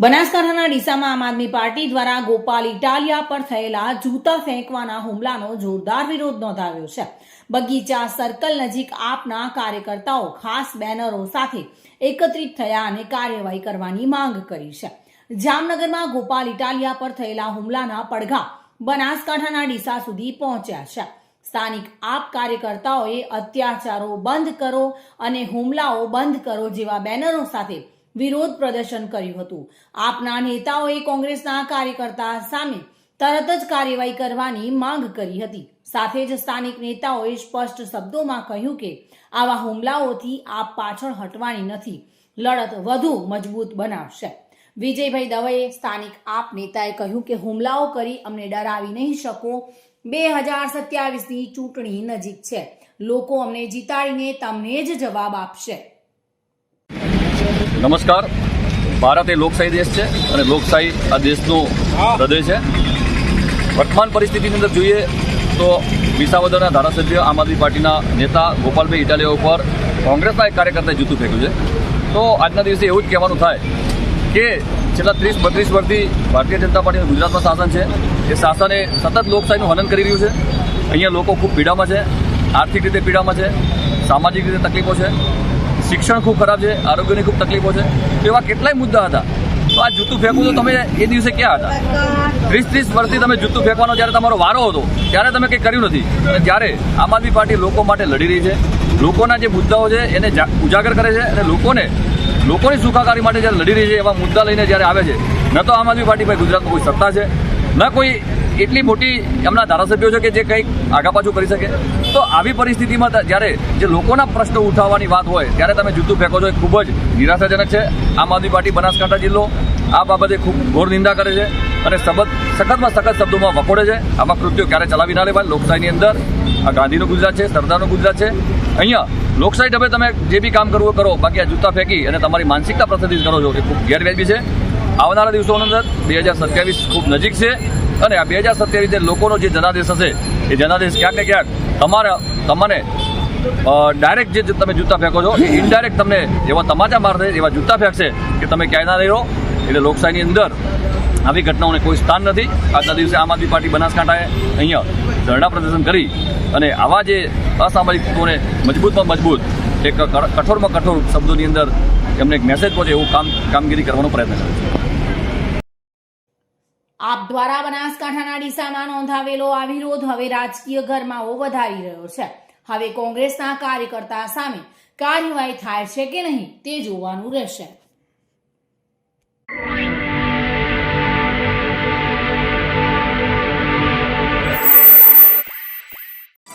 બનાસકાંઠાના ડીસામાં આમ આદમી પાર્ટી દ્વારા ગોપાલ ઇટાલિયા પર થયેલા જૂતા ફેંકવાના હુમલાનો જોરદાર વિરોધ નોંધાવ્યો છે. બગીચા સર્કલ નજીક આપના કાર્યકર્તાઓ ખાસ બેનરો સાથે એકત્રિત થયા અને કાર્યવાહી કરવાની માંગ કરી છે. જામનગરમાં ગોપાલ ઇટાલિયા પર થયેલા હુમલાના પડઘા બનાસકાંઠાના ડીસા સુધી પહોંચ્યા છે. સ્થાનિક આપ કાર્યકર્તાઓએ અત્યાચારો બંધ કરો અને હુમલાઓ બંધ કરો જેવા બેનરો સાથે વિરોધ પ્રદર્શન કર્યું હતું. આપના નેતાઓએ કોંગ્રેસના કાર્યકર્તા સામે તરત જ કાર્યવાહી કરવાની માંગ કરી હતી. સાથે જ સ્થાનિક નેતાઓએ સ્પષ્ટ શબ્દોમાં કહ્યું કે આવા હુમલાઓથી આપ પાછળ હટવાની નથી. લડત વધુ મજબૂત બનાવશે. વિજયભાઈ દવેએ સ્થાનિક આપ નેતાએ કહ્યું કે હુમલાઓ કરી અમને ડરાવી નહીં શકો. બે હજાર સત્યાવીસની ચૂંટણી નજીક છે. લોકો અમને જીતાડીને તમને જ જવાબ આપશે. નમસ્કાર. ભારત એ લોકશાહી દેશ છે અને લોકશાહી આ દેશનું હૃદય છે. વર્તમાન પરિસ્થિતિની અંદર જોઈએ તો વિસાવદરના ધારાસભ્ય આમ આદમી પાર્ટીના નેતા ગોપાલભાઈ ઇટાલિયા ઉપર કોંગ્રેસના એક કાર્યકર્તાએ જૂતું ફેંક્યું છે. તો આજના દિવસે એવું જ કહેવાનું થાય કે છેલ્લા ત્રીસ, બત્રીસ વર્ષથી ભારતીય જનતા પાર્ટીનું ગુજરાતમાં શાસન છે. એ શાસને સતત લોકશાહીનું હનન કરી રહ્યું છે. અહીંયા લોકો ખૂબ પીડામાં છે, આર્થિક રીતે પીડામાં છે, સામાજિક રીતે તકલીફો છે. શિક્ષણ ખૂબ ખરાબ છે, આરોગ્યની ખૂબ તકલીફો છે એવા કેટલાય મુદ્દા હતા. તો આ જૂતું ફેંકવું તો તમે એ દિવસે ક્યાં હતા? ત્રીસ ત્રીસ વર્ષથી તમે જૂતું ફેંકવાનો, જ્યારે તમારો વારો હતો, ત્યારે તમે કંઈ કર્યું નથી. જ્યારે આમ આદમી પાર્ટી લોકો માટે લડી રહી છે. લોકોના જે મુદ્દાઓ છે, એને ઉજાગર કરે છે અને લોકોને, લોકોની સુખાકારી માટે જ્યારે લડી રહી છે, એવા મુદ્દા લઈને જ્યારે આવે છે, ન તો આમ આદમી પાર્ટી ભાઈ ગુજરાતમાં કોઈ સત્તા છે, ન કોઈ એટલી મોટી એમના ધારાસભ્યો છે કે જે કંઈક આગાપાછું કરી શકે? તો આવી પરિસ્થિતિમાં જ્યારે જે લોકોના પ્રશ્નો ઉઠાવવાની વાત હોય, ત્યારે તમે જૂતું ફેંકો છો. એ ખૂબ જ નિરાશાજનક છે. આમ આદમી પાર્ટી બનાસકાંઠા જિલ્લો આ બાબતે ખૂબ ઘોર નિંદા કરે છે અને સબત, સખતમાં સખત શબ્દોમાં વખોડે છે. આવા કૃત્યો ક્યારે ચલાવી ના લેવાય? લોકશાહીની અંદર આ ગાંધીનું ગુજરાત છે, સરદારનું ગુજરાત છે. અહીંયા લોકશાહી ઢબે તમે જે બી કામ કરવું કરો. બાકી આ જૂતા ફેંકી અને તમારી માનસિકતા પ્રસ્થિત કરો છો, એ ખૂબ ગેરવ્યાજબી છે. આવનારા દિવસોની અંદર બે હજાર સત્યાવીસ ખૂબ નજીક છે. અને આ બે હજાર સત્યાવીસ લોકોનો જે જનાદેશ હશે, એ જનાદેશ ક્યાંક ને ક્યાંક તમારા તમને ડાયરેક્ટ જે તમે જૂતા ફેંકો છો, એ ઇનડાયરેક્ટ તમને એવા તમાચા મારશે એવા જૂતા ફેંકશે કે તમે ક્યાંય ના રહો એટલે લોકશાહીની અંદર આવી ઘટનાઓને કોઈ સ્થાન નથી. આજના દિવસે આમ આદમી પાર્ટી બનાસકાંઠાએ અહીંયા ધરણા પ્રદર્શન કરી અને આવા જે અસામાજિક તત્વોને મજબૂતમાં મજબૂત, એક કઠોરમાં કઠોર શબ્દોની અંદર એમને એક મેસેજ પહોંચે એવું કામ કામગીરી કરવાનો પ્રયત્ન કરે છે. આપ દ્વારા બનાસકાંઠાના ડીસામાં નોંધાવેલો આ વિરોધ હવે રાજકીય ગરમાવો વધારી રહ્યો છે. હવે કોંગ્રેસના કાર્યકર્તા સામે કાર્યવાહી થાય છે કે નહીં તે જોવાનું રહેશે.